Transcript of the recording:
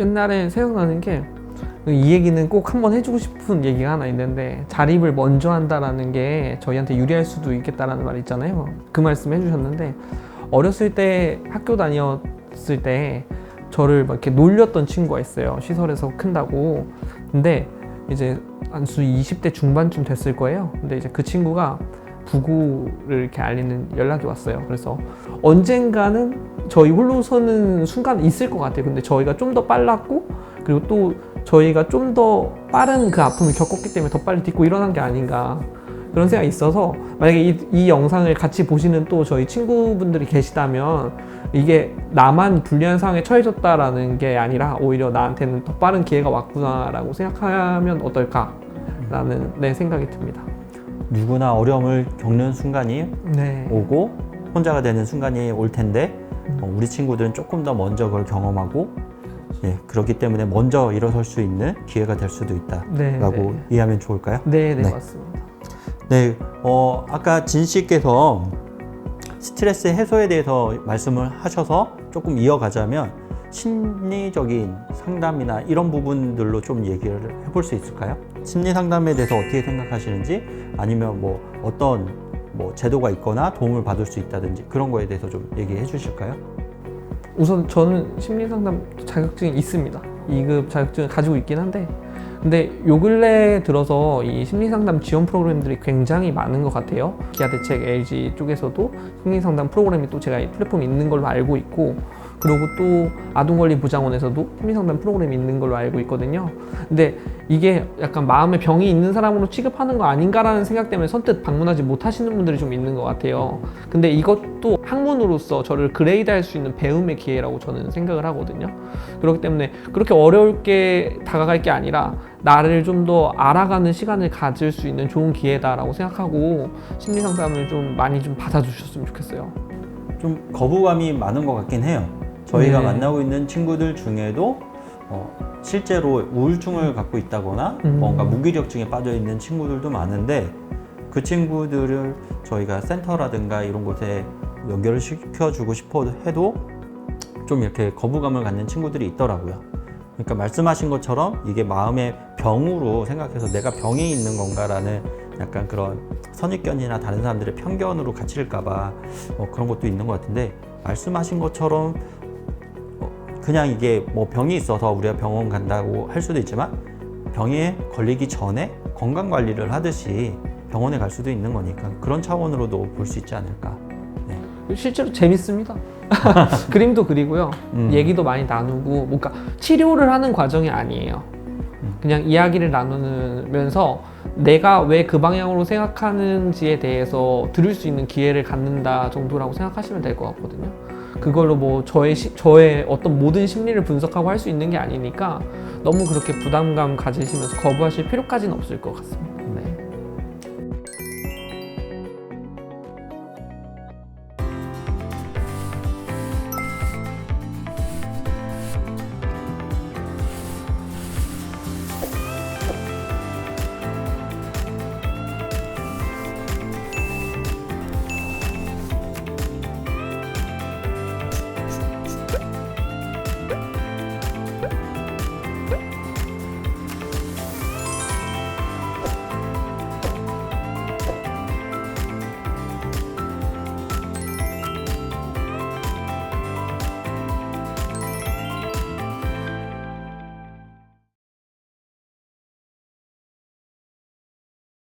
옛날에 생각나는 게 이 얘기는 꼭 한번 해주고 싶은 얘기가 하나 있는데 자립을 먼저 한다라는 게 저희한테 유리할 수도 있겠다라는 말 있잖아요. 그 말씀 해주셨는데 어렸을 때 학교 다녔을 때 저를 막 이렇게 놀렸던 친구가 있어요. 시설에서 큰다고. 근데 이제 한수 20대 중반쯤 됐을 거예요. 근데 이제 그 친구가 부고를 이렇게 알리는 연락이 왔어요. 그래서 언젠가는 저희 홀로 서는 순간 있을 것 같아요. 근데 저희가 좀 더 빨랐고 그리고 또 저희가 좀 더 빠른 그 아픔을 겪었기 때문에 더 빨리 딛고 일어난 게 아닌가 그런 생각이 있어서 만약에 이, 이 영상을 같이 보시는 또 저희 친구분들이 계시다면 이게 나만 불리한 상황에 처해졌다라는 게 아니라 오히려 나한테는 더 빠른 기회가 왔구나라고 생각하면 어떨까라는 내 생각이 듭니다. 누구나 어려움을 겪는 순간이 네. 오고 혼자가 되는 순간이 올 텐데 어, 우리 친구들은 조금 더 먼저 그걸 경험하고 예, 그렇기 때문에 먼저 일어설 수 있는 기회가 될 수도 있다라고 네, 이해하면 좋을까요? 네, 네, 네. 맞습니다. 네, 어, 아까 진 씨께서 스트레스 해소에 대해서 말씀을 하셔서 조금 이어가자면 심리적인 상담이나 이런 부분들로 좀 얘기를 해볼 수 있을까요? 심리 상담에 대해서 어떻게 생각하시는지 아니면 뭐 어떤 뭐 제도가 있거나 도움을 받을 수 있다든지 그런 거에 대해서 좀 얘기해 주실까요? 우선 저는 심리 상담 자격증이 있습니다. 2급 자격증을 가지고 있긴 한데 근데 요 근래 들어서 이 심리상담 지원 프로그램들이 굉장히 많은 것 같아요. 기아대책 LG 쪽에서도 심리상담 프로그램이 또 제가 이 플랫폼이 있는 걸로 알고 있고 그리고 또 아동권리보장원에서도 심리상담 프로그램이 있는 걸로 알고 있거든요. 근데 이게 약간 마음에 병이 있는 사람으로 취급하는 거 아닌가라는 생각 때문에 선뜻 방문하지 못하시는 분들이 좀 있는 것 같아요. 근데 이것도 학문으로서 저를 그레이드할 수 있는 배움의 기회라고 저는 생각을 하거든요. 그렇기 때문에 그렇게 어렵게 다가갈 게 아니라 나를 좀 더 알아가는 시간을 가질 수 있는 좋은 기회다라고 생각하고 심리 상담을 좀 많이 좀 받아주셨으면 좋겠어요. 좀 거부감이 많은 것 같긴 해요. 저희가 네. 만나고 있는 친구들 중에도 어, 실제로 우울증을 갖고 있다거나 음. 뭔가 무기력증에 빠져 있는 친구들도 많은데 그 친구들을 저희가 센터라든가 이런 곳에 연결을 시켜주고 싶어 해도 좀 이렇게 거부감을 갖는 친구들이 있더라고요. 그러니까 말씀하신 것처럼 이게 마음의 병으로 생각해서 내가 병이 있는 건가라는 약간 그런 선입견이나 다른 사람들의 편견으로 갇힐까봐 어, 그런 것도 있는 것 같은데 말씀하신 것처럼 어, 그냥 이게 뭐 병이 있어서 우리가 병원 간다고 할 수도 있지만 병에 걸리기 전에 건강 관리를 하듯이 병원에 갈 수도 있는 거니까 그런 차원으로도 볼 수 있지 않을까. 네. 실제로 재밌습니다. 그림도 그리고요. 음. 얘기도 많이 나누고 뭔가 치료를 하는 과정이 아니에요. 음. 그냥 이야기를 나누면서 내가 왜 그 방향으로 생각하는지에 대해서 들을 수 있는 기회를 갖는다 정도라고 생각하시면 될 것 같거든요. 그걸로 뭐 저의 시- 저의 어떤 모든 심리를 분석하고 할 수 있는 게 아니니까 너무 그렇게 부담감 가지시면서 거부하실 필요까지는 없을 것 같습니다. 네.